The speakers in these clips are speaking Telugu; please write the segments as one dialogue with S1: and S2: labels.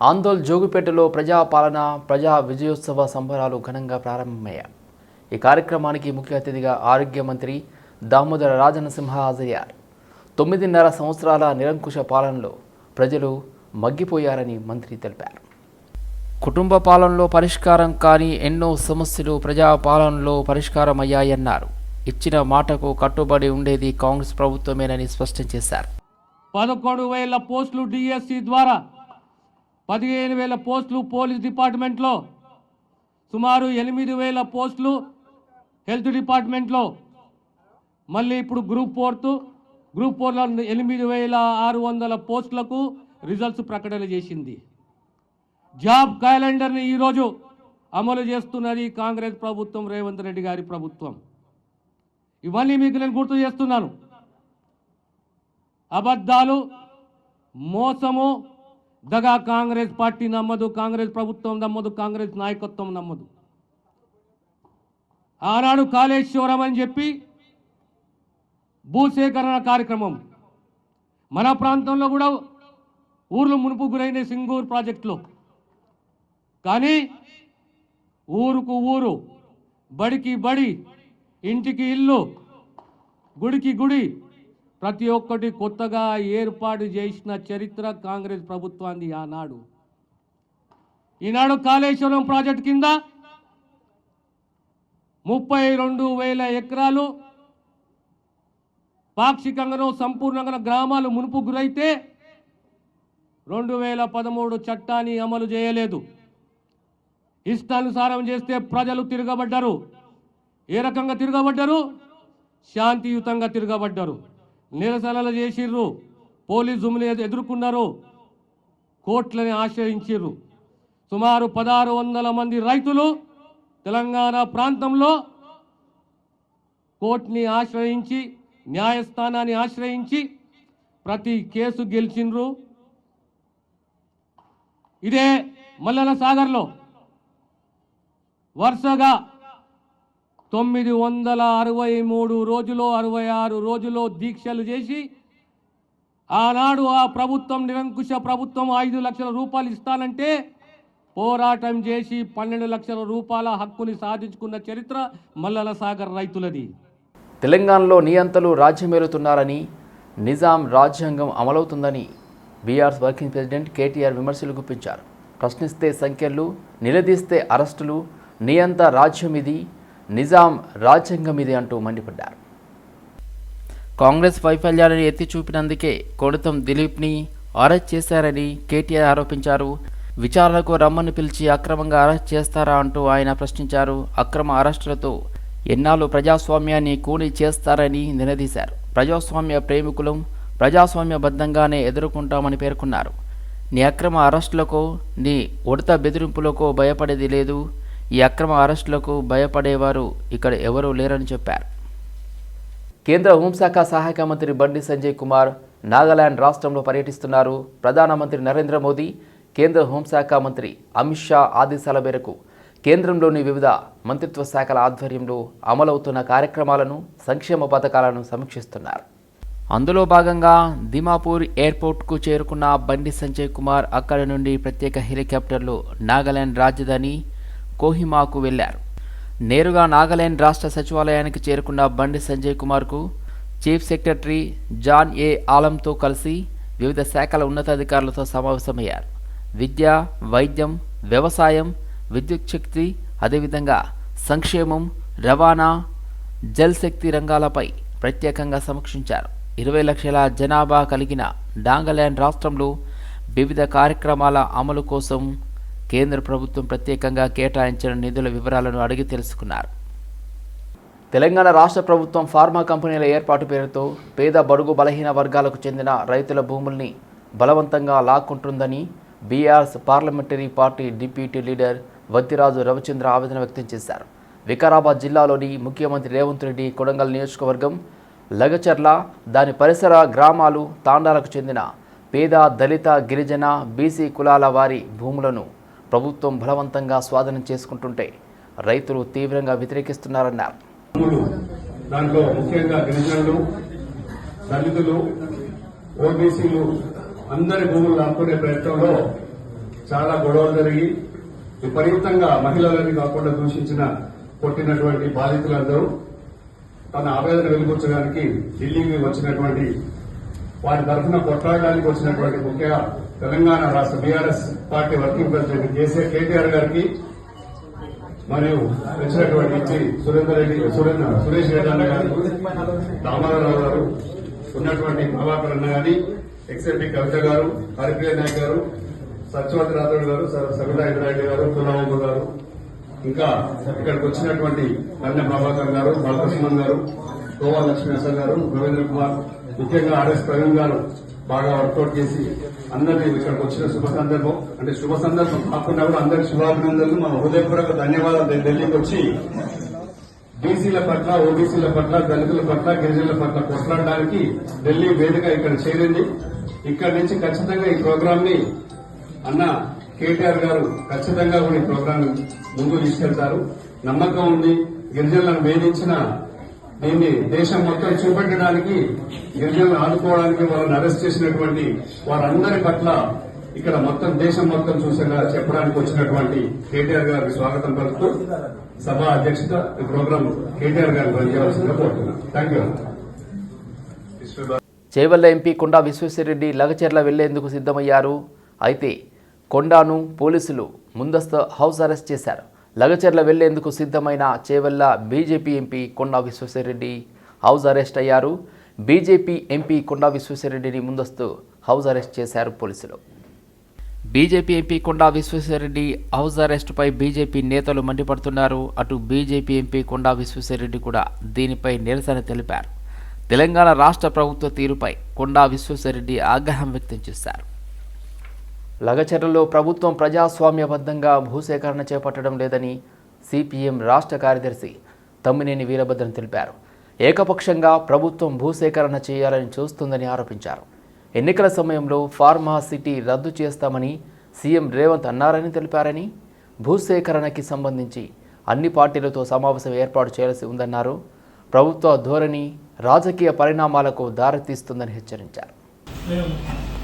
S1: ఆందోళ్ జోగుపేటలో ప్రజాపాలన ప్రజా విజయోత్సవ సంబరాలు ఘనంగా ప్రారంభమయ్యాయి. ఈ కార్యక్రమానికి ముఖ్య అతిథిగా ఆరోగ్య మంత్రి దామోదర రాజనసింహ హాజరయ్యారు. తొమ్మిదిన్నర సంవత్సరాల నిరంకుశ పాలనలో ప్రజలు మగ్గిపోయారని మంత్రి తెలిపారు. కుటుంబ పాలనలో పరిష్కారం కాని ఎన్నో సమస్యలు ప్రజా పాలనలో పరిష్కారం అయ్యాయన్నారు ఇచ్చిన మాటకు కట్టుబడి ఉండేది కాంగ్రెస్ ప్రభుత్వమేనని స్పష్టం చేశారు.
S2: పదకొండు వేల పోస్టులు డిఎస్సి ద్వారా పదిహేను వేల పోస్టులు పోలీస్ డిపార్ట్మెంట్లో. సుమారు ఎనిమిది వేల పోస్టులు హెల్త్ డిపార్ట్మెంట్లో. మళ్ళీ ఇప్పుడు గ్రూప్ ఫోర్త్ గ్రూప్ ఫోర్లో ఎనిమిది వేల ఆరు వందల పోస్టులకు రిజల్ట్స్ ప్రకటన చేసింది. జాబ్ క్యాలెండర్ని ఈరోజు అమలు చేస్తున్నది కాంగ్రెస్ ప్రభుత్వం రేవంత్ రెడ్డి గారి ప్రభుత్వం. ఇవన్నీ మీకు నేను గుర్తు చేస్తున్నాను. అబద్ధాలు మోసము దగా కాంగ్రెస్ పార్టీ నమ్మదు కాంగ్రెస్ ప్రభుత్వం నమ్మదు కాంగ్రెస్ నాయకత్వం నమ్మదు. ఆనాడు కాళేశ్వరం అని చెప్పి భూసేకరణ కార్యక్రమం. మన ప్రాంతంలో కూడా ఊర్లు మునుపు గురైన సింగూరు ప్రాజెక్టులో. కానీ ఊరుకు ఊరు బడికి బడి ఇంటికి ఇల్లు గుడికి గుడి ప్రతి ఒక్కటి కొత్తగా ఏర్పాటు చేసిన చరిత్ర కాంగ్రెస్ ప్రభుత్వాన్ని ఆనాడు. ఈనాడు కాళేశ్వరం ప్రాజెక్టు కింద ముప్పై రెండు వేల ఎకరాలు పాక్షికంగానో సంపూర్ణంగా గ్రామాలు మునుపు గురైతే రెండు వేల పదమూడు చట్టాన్ని అమలు చేయలేదు. ఇష్టానుసారం చేస్తే ప్రజలు తిరగబడ్డారు. ఏ రకంగా తిరగబడ్డారు? శాంతియుతంగా తిరగబడ్డారు. నిరసనలు చేసిర్రు. పోలీసుని ఎదుర్కొన్నారు. కోట్లని ఆశ్రయించిర్రు. సుమారు పదహారు వందల మంది రైతులు తెలంగాణ ప్రాంతంలో కోర్టుని ఆశ్రయించి న్యాయస్థానాన్ని ఆశ్రయించి ప్రతి కేసు గెలిచిండ్రు ఇదే మల్లన సాగర్లో వరుసగా తొమ్మిది వందల అరవై మూడు రోజులో అరవై ఆరు రోజులో దీక్షలు చేసి ఆనాడు ఆ ప్రభుత్వం నిరంకుశ ప్రభుత్వం ఐదు లక్షల రూపాయలు ఇస్తానంటే పోరాటం చేసి పన్నెండు లక్షల రూపాయల హక్కుని సాధించుకున్న చరిత్ర మల్లల సాగర్ రైతులది.
S1: తెలంగాణలో నియంతలు రాజ్యమేలుతున్నారని నిజాం రాజ్యాంగం అమలవుతుందని బీఆర్స్ వర్కింగ్ ప్రెసిడెంట్ కేటీఆర్ విమర్శలు గుప్పించారు. ప్రశ్నిస్తే సంఖ్యలు నిలదీస్తే అరెస్టులు నియంత రాజ్యం ఇది నిజాం రాజ్యాంగం ఇది అంటూ మండిపడ్డారు. కాంగ్రెస్ వైఫల్యాలను ఎత్తి చూపినందుకే కొడుతం దిలీప్ని అరెస్ట్ చేశారని కేటీఆర్ ఆరోపించారు. విచారణకు రమ్మని పిలిచి అక్రమంగా అరెస్ట్ చేస్తారా అంటూ ఆయన ప్రశ్నించారు. అక్రమ అరెస్టులతో ఎన్నాళ్ళు ప్రజాస్వామ్యాన్ని కూలీ చేస్తారని నిలదీశారు. ప్రజాస్వామ్య ప్రేమికులం ప్రజాస్వామ్యబద్ధంగానే ఎదుర్కొంటామని పేర్కొన్నారు. నీ అక్రమ అరెస్టులకు నీ ఉడత బెదిరింపులకు భయపడేది లేదు. ఈ అక్రమ అరెస్టులకు భయపడేవారు ఇక్కడ ఎవరూ లేరని చెప్పారు. కేంద్ర హోంశాఖ సహాయక మంత్రి బండి సంజయ్ కుమార్ నాగాలాండ్ రాష్ట్రంలో పర్యటిస్తున్నారు. ప్రధానమంత్రి నరేంద్ర మోదీ కేంద్ర హోంశాఖ మంత్రి అమిత్ షా ఆదేశాల మేరకు కేంద్రంలోని వివిధ మంత్రిత్వ శాఖల ఆధ్వర్యంలో అమలవుతున్న కార్యక్రమాలను సంక్షేమ పథకాలను సమీక్షిస్తున్నారు. అందులో భాగంగా దిమాపూర్ ఎయిర్పోర్ట్కు చేరుకున్న బండి సంజయ్ కుమార్ అక్కడి నుండి ప్రత్యేక హెలికాప్టర్లు నాగాలాండ్ రాజధాని కోహిమాకు వెళ్ళారు నేరుగా నాగాలాండ్ రాష్ట్ర సచివాలయానికి చేరుకున్న బండి సంజయ్ కుమార్కు చీఫ్ సెక్రటరీ జాన్ ఏ. ఆలంతో కలిసి వివిధ శాఖల ఉన్నతాధికారులతో సమావేశమయ్యారు. విద్య వైద్యం వ్యవసాయం విద్యుత్ శక్తి అదేవిధంగా సంక్షేమం రవాణా జల్ శక్తి రంగాలపై ప్రత్యేకంగా సమీక్షించారు. ఇరవై లక్షల జనాభా కలిగిన డాంగల్యాండ్ రాష్ట్రంలో వివిధ కార్యక్రమాల అమలు కోసం కేంద్ర ప్రభుత్వం ప్రత్యేకంగా కేటాయించిన నిధుల వివరాలను అడిగి తెలుసుకున్నారు. తెలంగాణ రాష్ట్ర ప్రభుత్వం ఫార్మా కంపెనీల ఏర్పాటు పేరుతో పేద బడుగు బలహీన వర్గాలకు చెందిన రైతుల భూముల్ని బలవంతంగా లాక్కుంటుందని BRS parliamentary party deputy leader Vattiraju Ravichandra ఆవేదన వ్యక్తం చేశారు. వికారాబాద్ జిల్లాలోని ముఖ్యమంత్రి రేవంత్ రెడ్డి కొడంగల్ నియోజకవర్గం లగచర్ల దాని పరిసర గ్రామాలు తాండాలకు చెందిన పేద దళిత గిరిజన బీసీ కులాల వారి భూములను ప్రభుత్వం బలవంతంగా స్వాధీనం చేసుకుంటుంటే రైతులు తీవ్రంగా వ్యతిరేకిస్తున్నారన్నారు.
S3: భూములు దాంట్లో ముఖ్యంగా గిరిజనులు దళితులు ఓబీసీలు అందరి భూములు లాక్కునే ప్రయత్నంలో చాలా గొడవలు జరిగి విపరీతంగా మహిళలని కాకుండా దూషించిన కొట్టినటువంటి బాధితులందరూ తన ఆవేదన వెలుగుచ్చడానికి ఢిల్లీకి వచ్చినటువంటి వారి తరఫున కొట్లాడడానికి వచ్చినటువంటి ముఖ్య తెలంగాణ రాష్ట్ర BRS party working president KCR KTR గారికి మరియు వచ్చినటువంటి ఇచ్చి సురేందర్ రెడ్డి సురేంద్ర సురేష్ రెడ్డి అన్న గారు దామోదరరావు గారు ఉన్నటువంటి ప్రభాకర్ అన్న గారి ఎక్స్ఎంపీ కవిత గారు హరిప్రియ నాయక్ గారు సత్యవతి రాథోడ్ గారు స- ఇంద్రారెడ్డి గారు తులవమ్మ గారు ఇంకా ఇక్కడికి వచ్చినటువంటి కన్య ప్రభాకర్ గారు బాలకృష్ణన్ గారు గోవా లక్ష్మీ గారు రవీంద్ర కుమార్ ముఖ్యంగా ఆర్ఎస్ ప్రవీణ్ గారు బాగా వర్కౌట్ చేసి అందరినీ ఇక్కడికి వచ్చిన శుభ సందర్భం. అంటే శుభ సందర్భం కాకుండా కూడా అందరి శుభాభినందనలు. మా హృదయపూర్వక ధన్యవాదాలు. ఢిల్లీకి వచ్చి బీసీల పట్ల ఓబీసీల పట్ల దళితుల పట్ల గిరిజనుల పట్ల కొట్లాడడానికి ఢిల్లీ వేదిక ఇక్కడ చేరింది. ఇక్కడి నుంచి ఖచ్చితంగా ఈ ప్రోగ్రామ్ని అన్న కేటీఆర్ గారు ఖచ్చితంగా కూడా ఈ ప్రోగ్రామ్ ముందుకు తీసుకెళ్తారు. నమ్మకం ఉంది. గిరిజనులను వేధించిన దీన్ని దేశం మొత్తం చూపెట్టడానికి గిరిజనులు ఆదుకోవడానికి వాళ్ళని అరెస్ట్ చేసినటువంటి వారందరి పట్ల ఇక్కడ మొత్తం దేశం మొత్తం చూసేలా చెప్పడానికి వచ్చినటువంటి కేటీఆర్ గారికి స్వాగతం పలుకుతూ సభ అధ్యక్షత ఈ ప్రోగ్రాం కేటీఆర్ గారికి పనిచేయాల్సిందిగా కోరుతున్నాను thank you
S1: Chevella MP Konda Vishweshwar Reddy Lagacherla వెళ్ళేందుకు సిద్దమయ్యారు అయితే కొండాను పోలీసులు ముందస్తు హౌస్ అరెస్ట్ చేశారు. లగచెర్ల వెళ్ళేందుకు సిద్ధమైన Chevella BJP MP Konda Vishweshwar Reddy house arrest అయ్యారు. బీజేపీ ఎంపీ కొండా విశ్వేశ్వరరెడ్డిని ముందస్తు హౌస్ అరెస్ట్ చేశారు పోలీసులు. BJP MP Konda Vishweshwar Reddy house అరెస్టుపై BJP నేతలు మండిపడుతున్నారు. అటు బీజేపీ ఎంపీ కొండా విశ్వేశ్వరరెడ్డి కూడా దీనిపై నిరసన తెలిపారు. తెలంగాణ రాష్ట్ర ప్రభుత్వ తీరుపై కొండా విశ్వేశ్వరరెడ్డి ఆగ్రహం వ్యక్తం చేశారు. లగచర్లలో ప్రభుత్వం ప్రజాస్వామ్యబద్ధంగా భూసేకరణ చేపట్టడం లేదని సిపిఎం రాష్ట్ర కార్యదర్శి తమ్మినేని వీరభద్రం తెలిపారు. ఏకపక్షంగా ప్రభుత్వం భూసేకరణ చేయాలని చూస్తుందని ఆరోపించారు. ఎన్నికల సమయంలో ఫార్మా సిటీ రద్దు చేస్తామని సీఎం రేవంత్ అన్నారని తెలిపారని భూసేకరణకి సంబంధించి అన్ని పార్టీలతో సమావేశం ఏర్పాటు చేయాల్సి ఉందన్నారు. ప్రభుత్వ ధోరణి రాజకీయ పరిణామాలకు దారితీస్తుందని హెచ్చరించారు.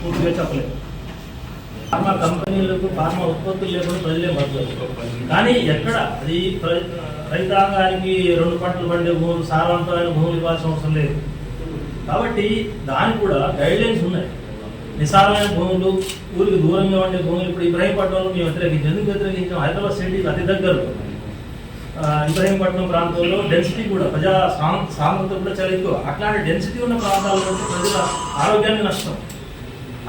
S4: పూర్తిగా ఫార్మా కంపెనీలకు ఫార్మా ఉత్పత్తులు లేకుండా ప్రజలే బతకలేదు కానీ ఎక్కడ? అది రైతాంగానికి రెండు పంటలు పండే భూములు సారవంతమైన భూములు ఇవ్వాల్సిన అవసరం లేదు. కాబట్టి దానికి కూడా గైడ్ లైన్స్ ఉన్నాయి. నిసారమైన భూములు ఊరికి దూరంగా ఉండే భూములు ఇప్పుడు ఇబ్రాహీంపట్నంలో మేము వ్యతిరేకించాం. ఎందుకు వ్యతిరేకించాం? హైదరాబాద్ సిటీకి అతి దగ్గరలో ఇబ్రహీంపట్నం ప్రాంతంలో డెన్సిటీ కూడా ప్రజా సాం- సాంద్రత కూడా చాలా ఎక్కువ. అట్లాంటి డెన్సిటీ ఉన్న ప్రాంతాల్లో ప్రజల ఆరోగ్యానికి నష్టం.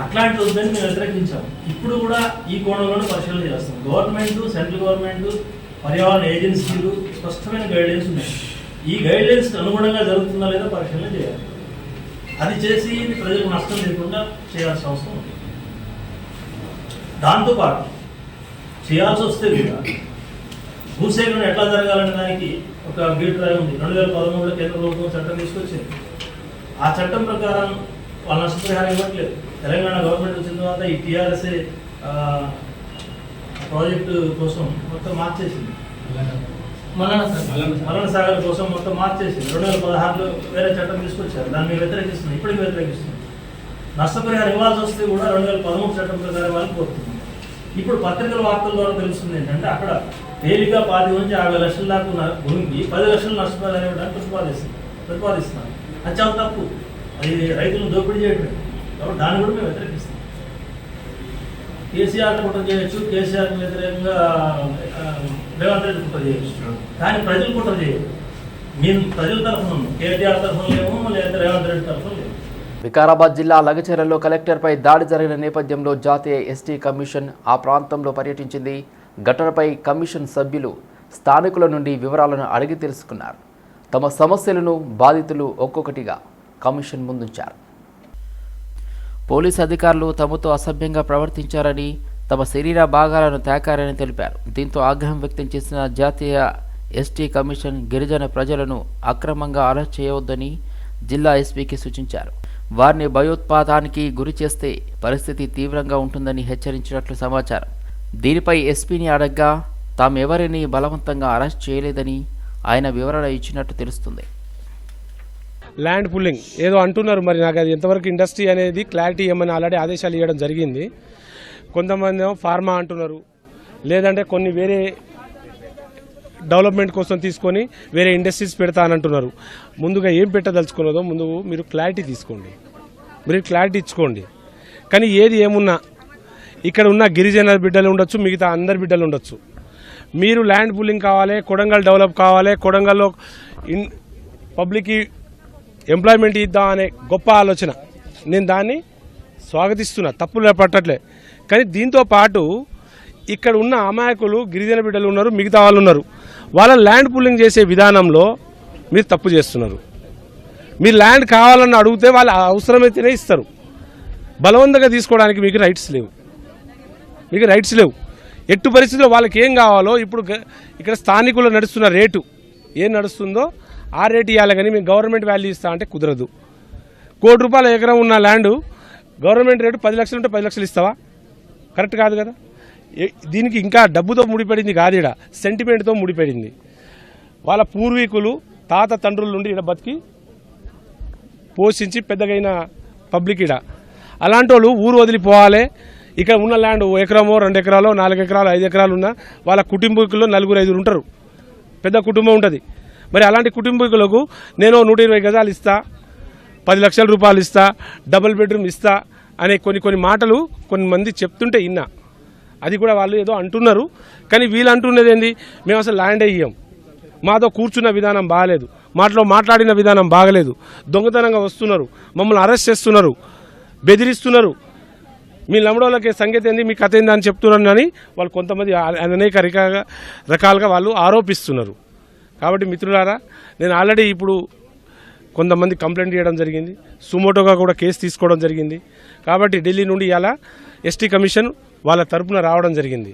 S4: అట్లాంటి వద్దని మేము వ్యతిరేకించాం ఇప్పుడు కూడా ఈ కోణంలోనే పరిశీలన చేస్తాం. గవర్నమెంట్ సెంట్రల్ గవర్నమెంట్ పర్యావరణ ఏజెన్సీలు స్పష్టమైన గైడ్లైన్స్ ఉన్నాయి. ఈ గైడ్లైన్స్ అనుగుణంగా జరుగుతుందా లేదా పరిశీలన చేయాలి. అది చేసి ప్రజలకు నష్టం లేకుండా చేయాల్సిన అవసరం ఉంది. దాంతోపాటు చేయాల్సి వస్తే కూడా భూసేకరణ ఎట్లా జరగాలనే దానికి ఒక గీట్ డ్రైవ్ ఉంది. రెండు వేల పదమూడులో కేంద్ర ప్రభుత్వం చట్టం తీసుకొచ్చింది. ఆ చట్టం ప్రకారం వాళ్ళ నష్టపరిహారం ఇవ్వట్లేదు. తెలంగాణ గవర్నమెంట్ వచ్చిన తర్వాత ఈ టీఆర్ఎస్ ప్రాజెక్టు కోసం మొత్తం మార్చేసింది. మరణ సాగర్. కోసం మొత్తం మార్చేసింది. రెండు వేల పదహారులో వేరే చట్టం తీసుకొచ్చారు. దాన్ని మేము వ్యతిరేకిస్తున్నాం. ఇప్పటికి వ్యతిరేకిస్తున్నాం. నష్టపరిహారం ఇవ్వాల్సి వస్తే కూడా రెండు వేల పదమూడు చట్టం ప్రకారం వాళ్ళకి పోతుంది ఇప్పుడు పత్రికల వార్తల ద్వారా తెలుస్తుంది ఏంటంటే అక్కడ తేలిక పాతి నుంచి యాభై లక్షల దాకా ఉన్న భూమికి పది లక్షలు నష్టపరిహారం ఇవ్వడానికి ప్రతిపాదిస్తుంది ప్రతిపాదిస్తున్నారు. అది చాలా తప్పు. అది రైతులను దోపిడీ చేయడం కాబట్టి దాన్ని కూడా మేము వ్యతిరేకిస్తాం కేసీఆర్ కుట్ర చేయొచ్చు కేసీఆర్ వ్యతిరేకంగా రేవంత్ రెడ్డి కుట్ర చేయొచ్చు. కానీ ప్రజలు కుట్ర చేయరు. మేము ప్రజల తరఫున కేటీఆర్ తరఫున లేము లేదా రేవంత్ రెడ్డి తరఫున లేము.
S1: వికారాబాద్ జిల్లా లగచెరలో కలెక్టర్పై దాడి జరిగిన నేపథ్యంలో జాతీయ ఎస్టీ కమిషన్ ఆ ప్రాంతంలో పర్యటించింది. ఘటనపై కమిషన్ సభ్యులు స్థానికుల నుండి వివరాలను అడిగి తెలుసుకున్నారు. తమ సమస్యలను బాధితులు ఒక్కొక్కటిగా కమిషన్ ముందుంచారు. పోలీస్ అధికారులు తమతో అసభ్యంగా ప్రవర్తించారని తమ శరీర భాగాలను తాకారని తెలిపారు. దీంతో ఆగ్రహం వ్యక్తం చేసిన జాతీయ ఎస్టీ కమిషన్ గిరిజన ప్రజలను అక్రమంగా అరెస్ట్ చేయవద్దని జిల్లా ఎస్పీకి సూచించారు. వారిని భయోత్పాతానికి గురి చేస్తే పరిస్థితి తీవ్రంగా ఉంటుందని హెచ్చరించినట్లు సమాచారం. దీనిపై ఎస్పీని అడగ్గా తామెవరిని బలవంతంగా అరెస్ట్ చేయలేదని ఆయన వివరణ ఇచ్చినట్టు తెలుస్తుంది.
S5: Land pooling. ఏదో అంటున్నారు మరి నాకు అది ఎంతవరకు ఇండస్ట్రీ అనేది క్లారిటీ ఇవ్వమని ఆల్రెడీ ఆదేశాలు ఇవ్వడం జరిగింది. కొంతమంది ఏమో ఫార్మా అంటున్నారు. లేదంటే కొన్ని వేరే డెవలప్మెంట్ కోసం తీసుకొని వేరే ఇండస్ట్రీస్ పెడతా అంటున్నారు. ముందుగా ఏం పెట్టదలుచుకున్నదో ముందు మీరు క్లారిటీ తీసుకోండి. మీరు క్లారిటీ ఇచ్చుకోండి. కానీ ఏది ఏమున్నా ఇక్కడ ఉన్న గిరిజన బిడ్డలు ఉండొచ్చు మిగతా అందరి బిడ్డలు ఉండొచ్చు. మీరు ల్యాండ్ పూలింగ్ కావాలి కొడంగల్ డెవలప్ కావాలి కొడంగల్లో ఇన్ పబ్లిక్కి ఎంప్లాయ్మెంట్ ఇద్దాం అనే గొప్ప ఆలోచన. నేను దాన్ని స్వాగతిస్తున్నా. తప్పులు పట్టట్లే. కానీ దీంతో పాటు ఇక్కడ ఉన్న అమాయకులు గిరిజన బిడ్డలు ఉన్నారు మిగతా వాళ్ళు ఉన్నారు. వాళ్ళ ల్యాండ్ పుల్లింగ్ చేసే విధానంలో మీరు తప్పు చేస్తున్నారు. మీరు ల్యాండ్ కావాలని అడిగితే వాళ్ళు అవసరమైతేనే ఇస్తారు. బలవంతంగా తీసుకోవడానికి మీకు రైట్స్ లేవు. మీకు రైట్స్ లేవు. ఎట్టు పరిస్థితుల్లో వాళ్ళకి ఏం కావాలో ఇప్పుడు ఇక్కడ స్థానికులు నడుస్తున్న రేటు ఏం నడుస్తుందో ఆ రేటు ఇవ్వాలి కానీ మేము గవర్నమెంట్ వాల్యూ ఇస్తా అంటే కుదరదు. కోటి రూపాయల ఎకరం ఉన్న ల్యాండ్ గవర్నమెంట్ రేటు పది లక్షలు ఉంటే పది లక్షలు ఇస్తావా? కరెక్ట్ కాదు కదా? దీనికి ఇంకా డబ్బుతో ముడిపడింది కాదు ఇక్కడ సెంటిమెంట్తో ముడిపడింది. వాళ్ళ పూర్వీకులు తాత తండ్రుల నుండి ఇక్కడ బతికి పోషించి పెద్దగైన పబ్లిక్ ఇడ అలాంటి వాళ్ళు ఊరు వదిలిపోవాలి. ఇక్కడ ఉన్న ల్యాండ్ ఓ ఎకరమో రెండు ఎకరాలు నాలుగు ఎకరాలు ఐదు ఎకరాలు ఉన్న వాళ్ళ కుటుంబీకుల్లో నలుగురు ఐదుగురు ఉంటారు. పెద్ద కుటుంబం ఉంటుంది. మరి అలాంటి కుటుంబీకులకు నేను నూట ఇరవై గజాలు ఇస్తా పది లక్షల రూపాయలు ఇస్తా డబుల్ బెడ్రూమ్ ఇస్తా అనే కొన్ని కొన్ని మాటలు కొన్ని మంది చెప్తుంటే ఇన్నా. అది కూడా వాళ్ళు ఏదో అంటున్నారు. కానీ వీళ్ళు అంటున్నది ఏంది? మేము అసలు ల్యాండ్ అయ్యాం మాతో కూర్చున్న విధానం బాగలేదు. మాటలో మాట్లాడిన విధానం బాగలేదు. దొంగతనంగా వస్తున్నారు. మమ్మల్ని అరెస్ట్ చేస్తున్నారు. బెదిరిస్తున్నారు. మీ లమడోళ్ళకి సంగతి ఏంది? మీ కథ ఏంది అని చెప్తున్నారు అని వాళ్ళు కొంతమంది అనేక రకాలుగా రకాలుగా వాళ్ళు ఆరోపిస్తున్నారు. కాబట్టి మిత్రులారా నేను ఆల్రెడీ ఇప్పుడు కొంతమంది కంప్లైంట్ చేయడం జరిగింది. సుమోటోగా కూడా కేసు తీసుకోవడం జరిగింది. కాబట్టి ఢిల్లీ నుండి ఇలా ఎస్టీ కమిషన్ వాళ్ళ తరపున రావడం జరిగింది.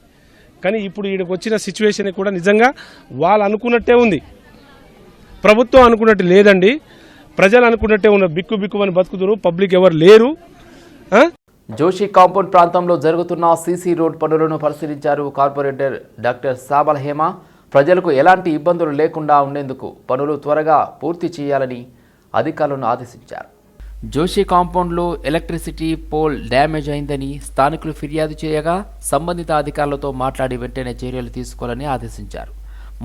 S5: కానీ ఇప్పుడు ఈడకు వచ్చిన సిచ్యువేషన్ కూడా నిజంగా వాళ్ళు అనుకున్నట్టే ఉంది. ప్రభుత్వం అనుకున్నట్టు లేదండి. ప్రజలు అనుకున్నట్టే ఉన్న బిక్కు బిక్కు అని బతుకుతురు. పబ్లిక్ ఎవరు లేరు.
S1: జోషి కాంపౌండ్ ప్రాంతంలో జరుగుతున్న సీసీ రోడ్ పనులను పరిశీలించారు కార్పొరేటర్ డాక్టర్ సాబల్ హేమ. ప్రజలకు ఎలాంటి ఇబ్బందులు లేకుండా ఉండేందుకు పనులు త్వరగా పూర్తి చేయాలని అధికారులను ఆదేశించారు. జోషి కాంపౌండ్లో ఎలక్ట్రిసిటీ పోల్ డ్యామేజ్ అయిందని స్థానికులు ఫిర్యాదు చేయగా సంబంధిత అధికారులతో మాట్లాడి వెంటనే చర్యలు తీసుకోవాలని ఆదేశించారు.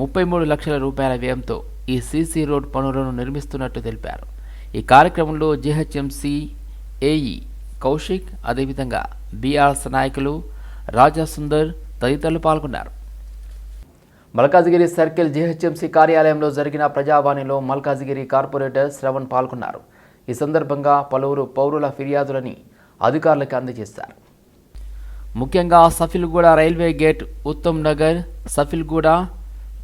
S1: ముప్పై మూడు లక్షల రూపాయల వ్యయంతో ఈ సీసీ రోడ్ పనులను నిర్మిస్తున్నట్టు తెలిపారు. ఈ కార్యక్రమంలో జీహెచ్ఎంసీ ఏఈ కౌశిక్ అదేవిధంగా బీఆర్ఎస్ నాయకులు రాజా సుందర్ తదితరులు పాల్గొన్నారు. మల్కాజిగిరి సర్కిల్ జీహెచ్ఎంసీ కార్యాలయంలో జరిగిన ప్రజావాణిలో మల్కాజిగిరి కార్పొరేటర్ శ్రవణ్ పాల్గొన్నారు. ఈ సందర్భంగా పలువురు పౌరుల ఫిర్యాదులని అధికారులకు అందజేశారు. ముఖ్యంగా Safilguda railway gate Uttam Nagar Safilguda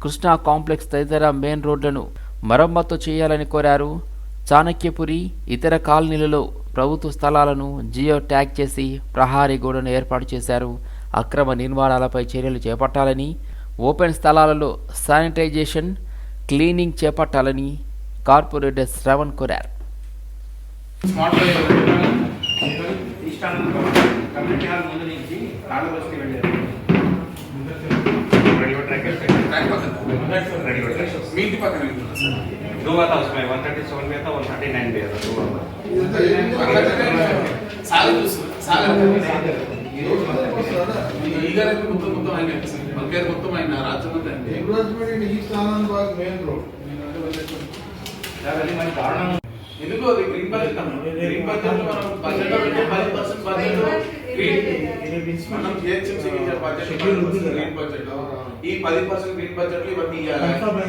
S1: Krishna complex తదితర మెయిన్ రోడ్లను మరమ్మతు చేయాలని కోరారు. చాణక్యపురి ఇతర కాలనీలలో ప్రభుత్వ స్థలాలను జియో ట్యాగ్ చేసి ప్రహారీ గోడను ఏర్పాటు చేశారు. అక్రమ నిర్మాణాలపై చర్యలు చేపట్టాలని ఓపెన్ స్థలాలలో శానిటైజేషన్ క్లీనింగ్ చేపట్టాలని కార్పొరేటర్ శ్రవణ్ కోరారు.
S6: ఈ గారు మొత్తం మొత్తం ఆయన మల్కేర్ మొత్తం ఆయన రాజ్యం ఆయన.
S7: ఈ స్థానాన్ని బాగా మెయిన్ రోడ్
S6: ఎందుకు అది గ్రీన్ బడ్జెట్ గ్రీన్ బడ్జెట్లో మనం బడ్జెట్ పది పర్సెంట్ బడ్జెట్ మనం బడ్జెట్ ఈ పది పర్సెంట్ గ్రీన్ బడ్జెట్లో ఇవన్నీ ఇవ్వాలి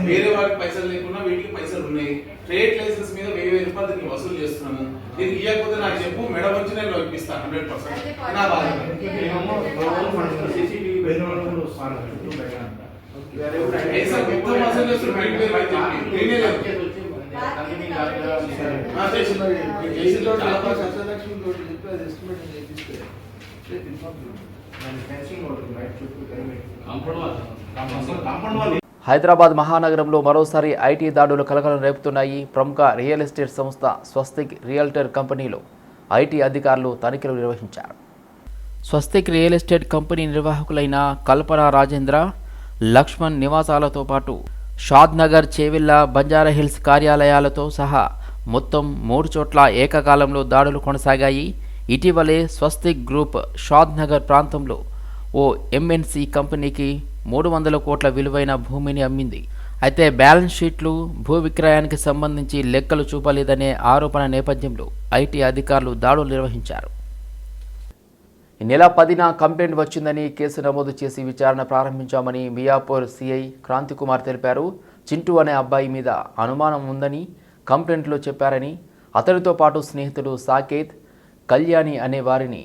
S6: వేరే వారికి పైసలు లేకున్నా వీటికి పైసలు ఉన్నాయి. ట్రేడ్ లైసెన్స్ మీద వెయ్యి వెయ్యి రూపాయలు దీన్ని వసూలు చేస్తున్నాము. దీనికి ఇవ్వకపోతే నాకు చెప్పు మెడ వచ్చి నేను ఇప్పిస్తాను హండ్రెడ్ పర్సెంట్ నా బాధ. మొత్తం వసూలు చేస్తున్నారు గ్రీన్ పేరు పెట్టి చెప్పి. గ్రీనే లేదు. ఆ, చేసి- చేసి చాలా
S7: తోటి చెప్పి అది ఎస్టిమేట్ చేపిస్తే.
S1: హైదరాబాద్ మహానగరంలో మరోసారి ఐటీ దాడులు కలకలం రేపుతున్నాయి. ప్రముఖ రియల్ ఎస్టేట్ సంస్థ స్వస్తిక్ రియల్టర్ కంపెనీలో ఐటీ అధికారులు తనిఖీలు నిర్వహించారు. స్వస్తిక్ రియల్ ఎస్టేట్ కంపెనీ నిర్వాహకులైన కల్పన రాజేంద్ర లక్ష్మణ్ నివాసాలతో పాటు షాద్ నగర్ చేవిల్ల బంజారాహిల్స్ కార్యాలయాలతో సహా మొత్తం మూడు చోట్ల ఏకకాలంలో దాడులు కొనసాగాయి. ఇటీవలే స్వస్తిక్ గ్రూప్ షాద్ నగర్ ప్రాంతంలో ఓ ఎంఎన్సి కంపెనీకి మూడు వందల కోట్ల విలువైన భూమిని అమ్మింది. అయితే బ్యాలెన్స్ షీట్లు భూ విక్రయానికి సంబంధించి లెక్కలు చూపలేదనే ఆరోపణ నేపథ్యంలో ఐటీ అధికారులు దాడులు నిర్వహించారు. నెల పదిన కంప్లైంట్ వచ్చిందని కేసు నమోదు చేసి విచారణ ప్రారంభించామని మియాపూర్ సిఐ క్రాంతికుమార్ తెలిపారు. చింటూ అనే అబ్బాయి మీద అనుమానం ఉందని కంప్లైంట్లో చెప్పారని అతడితో పాటు స్నేహితుడు సాకేత్ కళ్యాణి అనే వారిని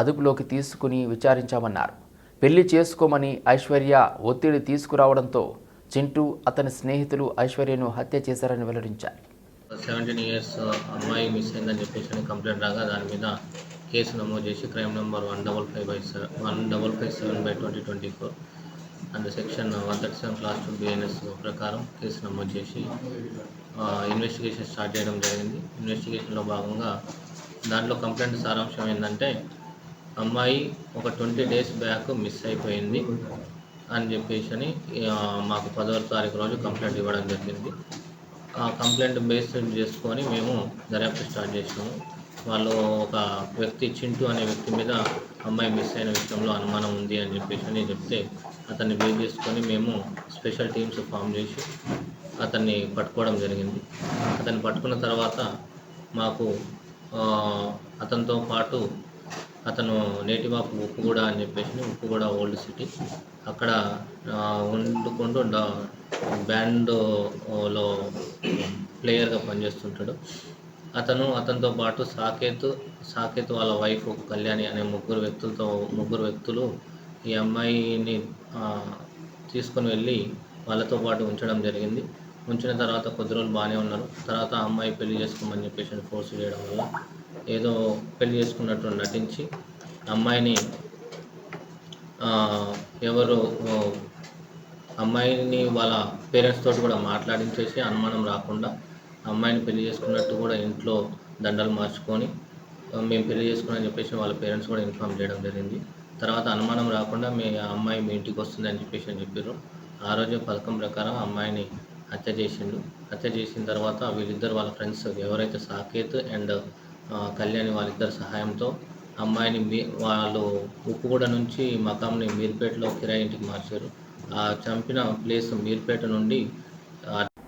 S1: అదుపులోకి తీసుకుని విచారించామన్నారు. పెళ్ళి చేసుకోమని ఐశ్వర్య ఒత్తిడి తీసుకురావడంతో చింటూ అతని స్నేహితులు ఐశ్వర్యను హత్య చేశారని వెల్లడించారు.
S8: సెవెంటీన్ ఇయర్స్ అమ్మాయి మిస్ అయిందని చెప్పేసి కంప్లైంట్ రాగా దాని మీద కేసు నమోదు చేసి crime number one double five by seven one double five seven by twenty twenty four and section one thirty seven clause two BNS ప్రకారం కేసు నమోదు చేసి ఇన్వెస్టిగేషన్ స్టార్ట్ చేయడం జరిగింది. ఇన్వెస్టిగేషన్లో భాగంగా దాంట్లో కంప్లైంట్ సారాంశం ఏంటంటే అమ్మాయి ఒక ట్వంటీ డేస్ బ్యాక్ మిస్ అయిపోయింది అని చెప్పేసి అని మాకు పదవ తారీఖు రోజు కంప్లైంట్ ఇవ్వడం జరిగింది. ఆ కంప్లైంట్ బేస్ చేసుకొని మేము దర్యాప్తు స్టార్ట్ చేసినాము. వాళ్ళు ఒక వ్యక్తి చింటూ అనే వ్యక్తి మీద అమ్మాయి మిస్ అయిన విషయంలో అనుమానం ఉంది అని చెప్పేసి అని చెప్తే అతన్ని బేస్ చేసుకొని మేము స్పెషల్ టీమ్స్ ఫామ్ చేసి అతన్ని పట్టుకోవడం జరిగింది. అతన్ని పట్టుకున్న తర్వాత మాకు అతనితో పాటు అతను నేటివ్ ఆఫ్ ఉప్పుగూడ అని చెప్పేసి ఉప్పుగూడ ఓల్డ్ సిటీ అక్కడ వండుకుంటూ బ్యాండ్లో ప్లేయర్గా పనిచేస్తుంటాడు. అతను అతనితో పాటు సాకేత్ సాకేత్ వాళ్ళ వైఫ్ కళ్యాణి అనే ముగ్గురు వ్యక్తులతో ముగ్గురు వ్యక్తులు ఈ అమ్మాయిని తీసుకొని వెళ్ళి వాళ్ళతో పాటు ఉంచడం జరిగింది. ఉంచిన తర్వాత కొద్ది రోజులు బాగానే ఉన్నారు. తర్వాత అమ్మాయి పెళ్ళి చేసుకోమని చెప్పేసి ఫోర్స్ చేయడం వల్ల ఏదో పెళ్ళి చేసుకున్నట్టు నటించి అమ్మాయిని ఎవరు అమ్మాయిని వాళ్ళ పేరెంట్స్ తోటి కూడా మాట్లాడించేసి అనుమానం రాకుండా అమ్మాయిని పెళ్ళి చేసుకున్నట్టు కూడా ఇంట్లో దండలు మార్చుకొని మేము పెళ్ళి చేసుకున్నామని చెప్పేసి వాళ్ళ పేరెంట్స్ కూడా ఇన్ఫామ్ చేయడం జరిగింది. తర్వాత అనుమానం రాకుండా మీ అమ్మాయి మీ ఇంటికి వస్తుంది అని చెప్పేసి అని చెప్పారు ఆ రోజు పథకం ప్రకారం అమ్మాయిని హత్య చేసిండు. హత్య చేసిన తర్వాత వీళ్ళిద్దరు వాళ్ళ ఫ్రెండ్స్ ఎవరైతే సాకేత్ అండ్ కళ్యాణి వాళ్ళిద్దరు సహాయంతో అమ్మాయిని మీ వాళ్ళు ఉప్పుగూడ నుంచి మకాంని మీర్పేటలో కిరాయి ఇంటికి మార్చారు. ఆ చంపిన ప్లేస్ మీర్పేట నుండి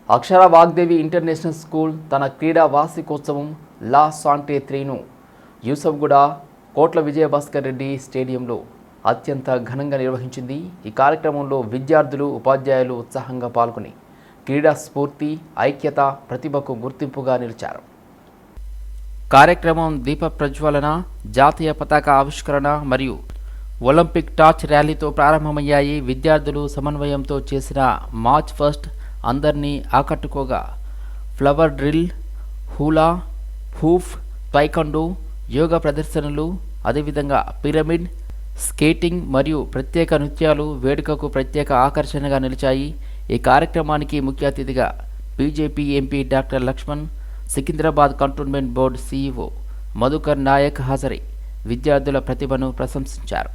S1: అక్షర వాగ్దేవి ఇంటర్నేషనల్ స్కూల్ తన క్రీడా వార్షికోత్సవం లా సాంటే త్రీను యూసఫ్గూడ కోట్ల విజయభాస్కర్ రెడ్డి స్టేడియంలో అత్యంత ఘనంగా నిర్వహించింది. ఈ కార్యక్రమంలో విద్యార్థులు ఉపాధ్యాయులు ఉత్సాహంగా పాల్గొని క్రీడా స్ఫూర్తి ఐక్యత ప్రతిభకు గుర్తింపుగా నిలిచారు. కార్యక్రమం దీప ప్రజ్వలన జాతీయ పతాక ఆవిష్కరణ మరియు ఒలింపిక్ టార్చ్ ర్యాలీతో ప్రారంభమయ్యాయి. విద్యార్థులు సమన్వయంతో చేసిన మార్చ్ ఫస్ట్ అందరినీ ఆకట్టుకోగా flower drill hula hoop taekwondo yoga ప్రదర్శనలు అదేవిధంగా పిరమిడ్ స్కేటింగ్ మరియు ప్రత్యేక నృత్యాలు వేడుకకు ప్రత్యేక ఆకర్షణగా నిలిచాయి. ఈ కార్యక్రమానికి ముఖ్య అతిథిగా BJP MP doctor Lakshman Secunderabad cantonment board CEO Madhukar Nayak హాజరై విద్యార్థుల ప్రతిభను ప్రశంసించారు.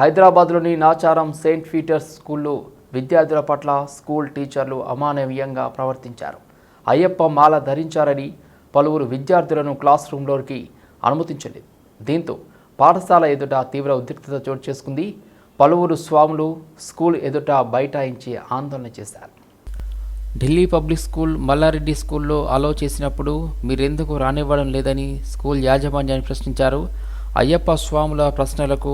S1: హైదరాబాద్లోని నాచారం సెయింట్ పీటర్స్ స్కూల్లో విద్యార్థుల పట్ల స్కూల్ టీచర్లు అమానవీయంగా ప్రవర్తించారు. అయ్యప్ప మాల ధరించారని పలువురు విద్యార్థులను క్లాస్ రూమ్లోకి అనుమతించలేదు. దీంతో పాఠశాల ఎదుట తీవ్ర ఉద్రిక్తత చోటు చేసుకుంది. పలువురు స్వాములు స్కూల్ ఎదుట బైఠాయించి ఆందోళన చేశారు. ఢిల్లీ పబ్లిక్ స్కూల్ మల్లారెడ్డి స్కూల్లో అలో చేసినప్పుడు మీరెందుకు రానివ్వడం లేదని స్కూల్ యాజమాన్యాన్ని ప్రశ్నించారు. అయ్యప్ప స్వాముల ప్రశ్నలకు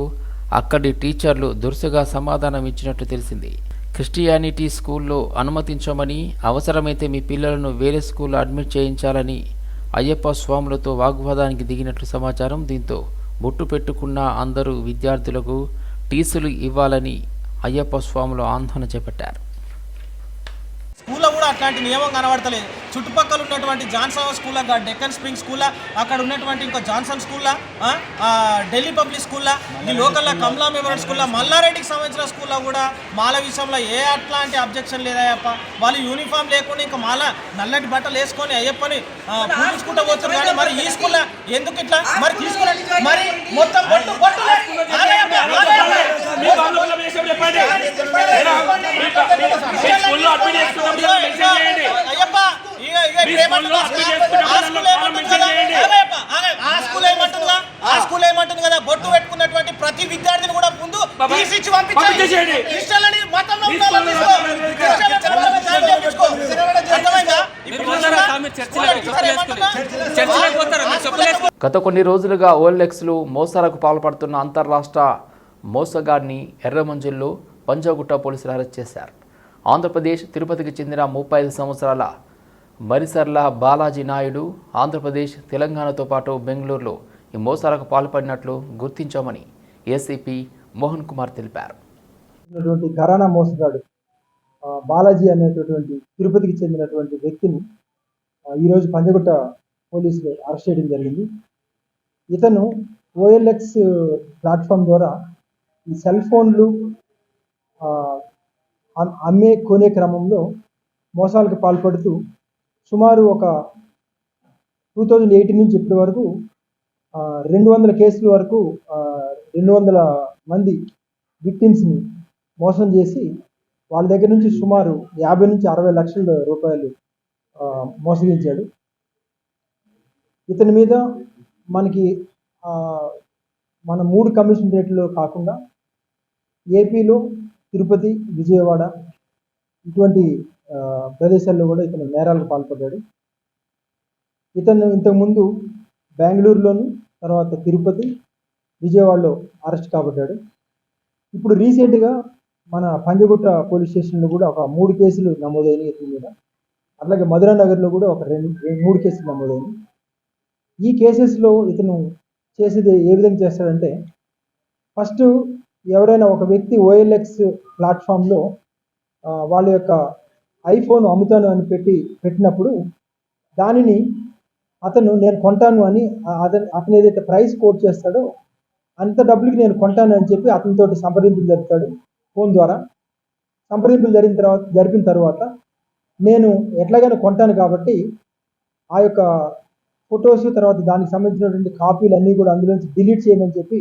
S1: అక్కడి టీచర్లు దురుసుగా సమాధానం ఇచ్చినట్టు తెలిసింది. క్రిస్టియానిటీ స్కూల్లో అనుమతించమని అవసరమైతే మీ పిల్లలను వేరే స్కూల్లో అడ్మిట్ చేయించాలని అయ్యప్ప స్వాములతో వాగ్వాదానికి దిగినట్లు సమాచారం దీంతో బొట్టు పెట్టుకున్న అందరూ విద్యార్థులకు టీసులు ఇవ్వాలని అయ్యప్ప స్వాములు ఆందోళన చేపట్టారు.
S9: అట్లాంటి నియమం కనబడతలేదు. చుట్టుపక్కల ఉన్నటువంటి Johnson school Deccan spring school అక్కడ ఉన్నటువంటి ఇంకో Johnson school Delhi public school ఈ లోకల్లో కమలా మెమోరియల్ స్కూల్లో మల్లారెడ్డికి సంబంధించిన స్కూల్లో కూడా మాల విషయంలో ఏ అట్లాంటి అబ్జెక్షన్ లేదాయప్ప వాళ్ళు యూనిఫామ్ లేకుండా ఇంకా మాల నల్లటి బట్టలు వేసుకొని అయ్యప్పని పూజించుకుంటూ పోతున్నారు. కానీ మరి ఈ స్కూల్లో ఎందుకు ఇట్లా? మరి తీసుకురండి మరి మొత్తం బొట్టు బొట్టు స్కూల్ ఏమంటుంది? కదా? ఆగయ్యప్ప, ఆగయ్య. ఆ స్కూల్ ఏమంటుందిగా ఆ స్కూల్ ఏమంటుంది కదా? బొట్టు పెట్టుకున్నటువంటి ప్రతి విద్యార్థిని కూడా ముందు తీసిచ్చి పంపించేయండి క్రిస్టియన్లని మతంలో?
S1: గత కొన్ని రోజులుగా ఓఎల్ఎక్స్లు మోసాలకు పాల్పడుతున్న అంతర్రాష్ట్ర మోసగాడిని ఎర్రమంజుల్లో పంజాగుట్ట పోలీసులు అరెస్ట్ చేశారు. ఆంధ్రప్రదేశ్ తిరుపతికి చెందిన ముప్పై ఐదు సంవత్సరాల మరిసర్ల బాలాజీ నాయుడు ఆంధ్రప్రదేశ్ తెలంగాణతో పాటు బెంగళూరులో ఈ మోసాలకు పాల్పడినట్లు గుర్తించామని ఏసీపీ మోహన్ కుమార్ తెలిపారు.
S10: ఉన్నటువంటి ఘరానా మోసగాడు బాలాజీ అనేటటువంటి తిరుపతికి చెందినటువంటి వ్యక్తిని ఈరోజు పంజగుట్ట పోలీసులు అరెస్ట్ చేయడం జరిగింది. ఇతను ఓఎల్ఎక్స్ ప్లాట్ఫామ్ ద్వారా ఈ సెల్ ఫోన్లు అమ్- అమ్మే కొనే క్రమంలో మోసాలకు పాల్పడుతూ సుమారు ఒక టూ థౌజండ్ ఎయిటీన్ నుంచి ఇప్పటి వరకు రెండు వందల కేసుల వరకు రెండు వందల మంది విక్టిమ్స్ని మోసం చేసి వాళ్ళ దగ్గర నుంచి సుమారు యాభై నుంచి అరవై లక్షల రూపాయలు మోసగించాడు. ఇతని మీద మనకి మన మూడు కమిషన్ రేట్లో కాకుండా ఏపీలో తిరుపతి విజయవాడ ఇటువంటి ప్రదేశాల్లో కూడా ఇతను నేరాలకు పాల్పడ్డాడు. ఇతను ఇంతకుముందు బెంగళూరులోను తర్వాత తిరుపతి విజయవాడలో అరెస్ట్ కాబడ్డాడు. ఇప్పుడు రీసెంట్గా మన పంజగుట్ట పోలీస్ స్టేషన్లో కూడా ఒక మూడు కేసులు నమోదైనవి ఇతని మీద. అట్లాగే మధురా నగర్లో కూడా ఒక రెండు రెండు- మూడు కేసులు నమోదైనవి ఈ కేసెస్లో ఇతను చేసేది ఏ విధంగా చేస్తాడంటే ఫస్ట్ ఎవరైనా ఒక వ్యక్తి ఓఎల్ఎక్స్ ప్లాట్ఫామ్లో వాళ్ళ యొక్క ఐఫోన్ అమ్ముతాను అని పెట్టి పెట్టినప్పుడు దానిని అతను నేను కొంటాను అని అతను అతను ఏదైతే ప్రైస్ కోట్ చేస్తాడో అంత డబ్బులకి నేను కొంటాను అని చెప్పి అతనితోటి సంప్రదింపులు జరుపుతాడు ఫోన్ ద్వారా. సంప్రదింపులు జరిగిన తర్వాత జరిపిన తర్వాత నేను ఎట్లాగైనా కొంటాను కాబట్టి ఆ యొక్క ఫొటోస్ తర్వాత దానికి సంబంధించినటువంటి కాపీలు అన్నీ కూడా అందులోంచి డిలీట్ చేయమని చెప్పి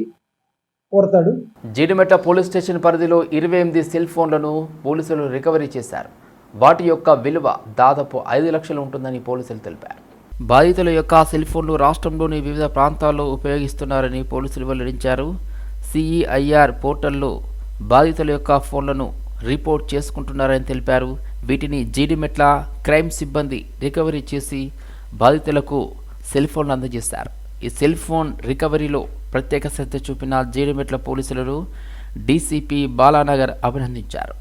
S10: కోరతాడు.
S1: జీడిమెట్ట పోలీస్ స్టేషన్ పరిధిలో ఇరవై ఎనిమిది సెల్ ఫోన్లను పోలీసులు రికవరీ చేశారు. వాటి యొక్క విలువ దాదాపు ఐదు లక్షలు ఉంటుందని పోలీసులు తెలిపారు. బాధితుల యొక్క సెల్ ఫోన్లు రాష్ట్రంలోని వివిధ ప్రాంతాల్లో ఉపయోగిస్తున్నారని పోలీసులు వెల్లడించారు. సిఈఐఆర్ పోర్టల్లో బాధితుల యొక్క ఫోన్లను రిపోర్ట్ చేసుకుంటున్నారని తెలిపారు. వీటిని జీడిమెట్ల క్రైమ్ సిబ్బంది రికవరీ చేసి బాధితులకు సెల్ ఫోన్లు అందజేశారు. ఈ సెల్ ఫోన్ రికవరీలో ప్రత్యేక శ్రద్ధ చూపిన జీడిమెట్ల పోలీసులను డీసీపీ బాలానగర్ అభినందించారు.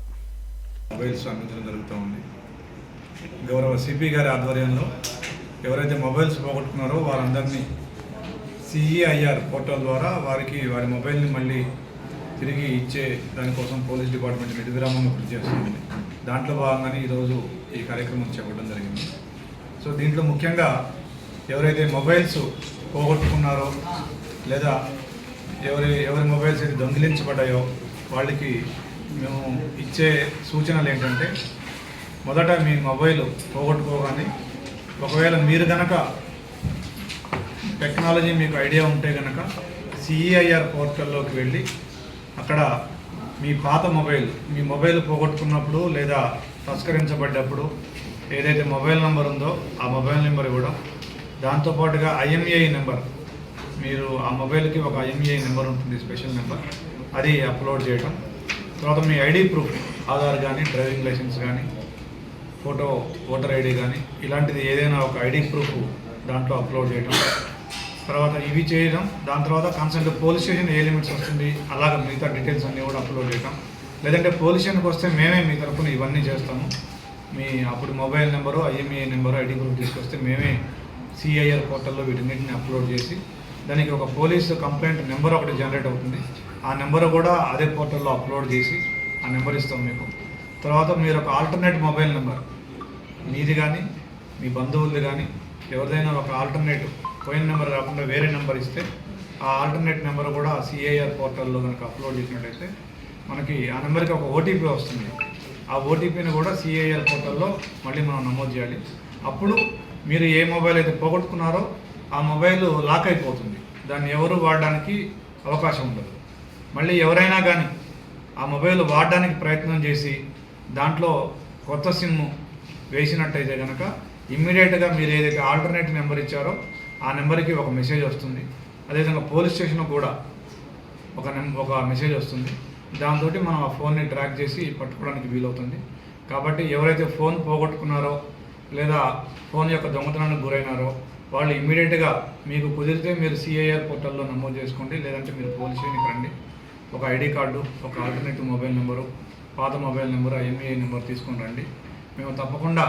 S11: గౌరవ సిపి గారి ఆధ్వర్యంలో ఎవరైతే మొబైల్స్ పోగొట్టుకున్నారో వారందరినీ సిఈఐఆర్ పోర్టల్ ద్వారా వారికి వారి మొబైల్ని మళ్ళీ తిరిగి ఇచ్చే దానికోసం పోలీస్ డిపార్ట్మెంట్ నిర్విరామంగా కృషి చేస్తుంది. దాంట్లో భాగంగానే ఈరోజు ఈ కార్యక్రమం చేపట్టడం జరిగింది. సో దీంట్లో ముఖ్యంగా ఎవరైతే మొబైల్స్ పోగొట్టుకున్నారో లేదా ఎవరి ఎవరి మొబైల్స్ అయితే దొంగిలించబడ్డాయో వాళ్ళకి మేము ఇచ్చే సూచనలు ఏంటంటే మొదట మీ మొబైల్ పోగొట్టుకోగానే ఒకవేళ మీరు గనక టెక్నాలజీ మీకు ఐడియా ఉంటే గనక సిఈఐఆర్ పోర్టల్లోకి వెళ్ళి అక్కడ మీ పాత మొబైల్ మీ మొబైల్ పోగొట్టుకున్నప్పుడు లేదా తస్కరించబడ్డప్పుడు ఏదైతే మొబైల్ నెంబర్ ఉందో ఆ మొబైల్ నెంబర్ ఇవ్వడం దాంతోపాటుగా ఐఎంఏఐ నెంబర్ మీరు ఆ మొబైల్కి ఒక ఐఎంఈఐ నెంబర్ ఉంటుంది స్పెషల్ నెంబర్. అది అప్లోడ్ చేయటం. తర్వాత మీ ఐడి ప్రూఫ్ ఆధార్ కానీ డ్రైవింగ్ లైసెన్స్ కానీ ఫోటో ఓటర్ ఐడి కానీ ఇలాంటిది ఏదైనా ఒక ఐడి ప్రూఫ్ దాంట్లో అప్లోడ్ చేయడం తర్వాత ఇవి చేయడం. దాని తర్వాత కన్సల్ట్ పోలీస్ స్టేషన్ ఏ లిమిట్స్ వస్తుంది అలాగ మిగతా డీటెయిల్స్ అన్నీ కూడా అప్లోడ్ చేయడం లేదంటే పోలీస్ స్టేషన్కి వస్తే మేమే మీ తరఫున ఇవన్నీ చేస్తాము. మీ అప్పుడు mobile number IMEI number ID proof తీసుకొస్తే మేమే సిఐఆర్ పోర్టల్లో వీటన్నిటిని అప్లోడ్ చేసి దానికి ఒక పోలీస్ కంప్లైంట్ నెంబర్ ఒకటి జనరేట్ అవుతుంది. ఆ నెంబర్ కూడా అదే పోర్టల్లో అప్లోడ్ చేసి ఆ నెంబర్ ఇస్తాం మీకు. తర్వాత మీరు ఒక ఆల్టర్నేట్ మొబైల్ నెంబర్ మీది కానీ మీ బంధువులది కానీ ఎవరిదైనా ఒక ఆల్టర్నేట్ పోయిన నెంబర్ కాకుండా వేరే నెంబర్ ఇస్తే ఆ ఆల్టర్నేట్ నెంబర్ కూడా సిఐఆర్ పోర్టల్లో కనుక అప్లోడ్ చేసినట్టయితే మనకి ఆ నెంబర్కి ఒక ఓటీపీ వస్తుంది. ఆ ఓటీపీని కూడా సిఐఆర్ పోర్టల్లో మళ్ళీ మనం నమోదు చేయాలి. అప్పుడు మీరు ఏ మొబైల్ అయితే పోగొట్టుకున్నారో ఆ మొబైల్ లాక్ అయిపోతుంది. దాన్ని ఎవరు వాడడానికి అవకాశం ఉండదు. మళ్ళీ ఎవరైనా కానీ ఆ మొబైల్ వాడడానికి ప్రయత్నం చేసి దాంట్లో కొత్త సిమ్ వేసినట్టయితే కనుక ఇమ్మీడియట్గా మీరు ఏదైతే ఆల్టర్నేట్ నెంబర్ ఇచ్చారో ఆ నెంబర్కి ఒక మెసేజ్ వస్తుంది. అదేవిధంగా పోలీస్ స్టేషన్ కూడా ఒక ఒక మెసేజ్ వస్తుంది. దాంతో మనం ఆ ఫోన్ని ట్రాక్ చేసి పట్టుకోవడానికి వీలవుతుంది. కాబట్టి ఎవరైతే ఫోన్ పోగొట్టుకున్నారో లేదా ఫోన్ యొక్క దొంగతనానికి గురైనారో వాళ్ళు ఇమ్మీడియట్గా మీకు కుదిరితే మీరు సిఐఆర్ పోర్టల్లో నమోదు చేసుకోండి లేదంటే మీరు పోలీస్ స్టేషన్కి రండి ఒక ఐడి కార్డు ఒక ఆల్టర్నేటివ్ మొబైల్ నెంబరు పాత మొబైల్ నెంబరు ఎంఈఐ నెంబర్ తీసుకుని రండి. మేము తప్పకుండా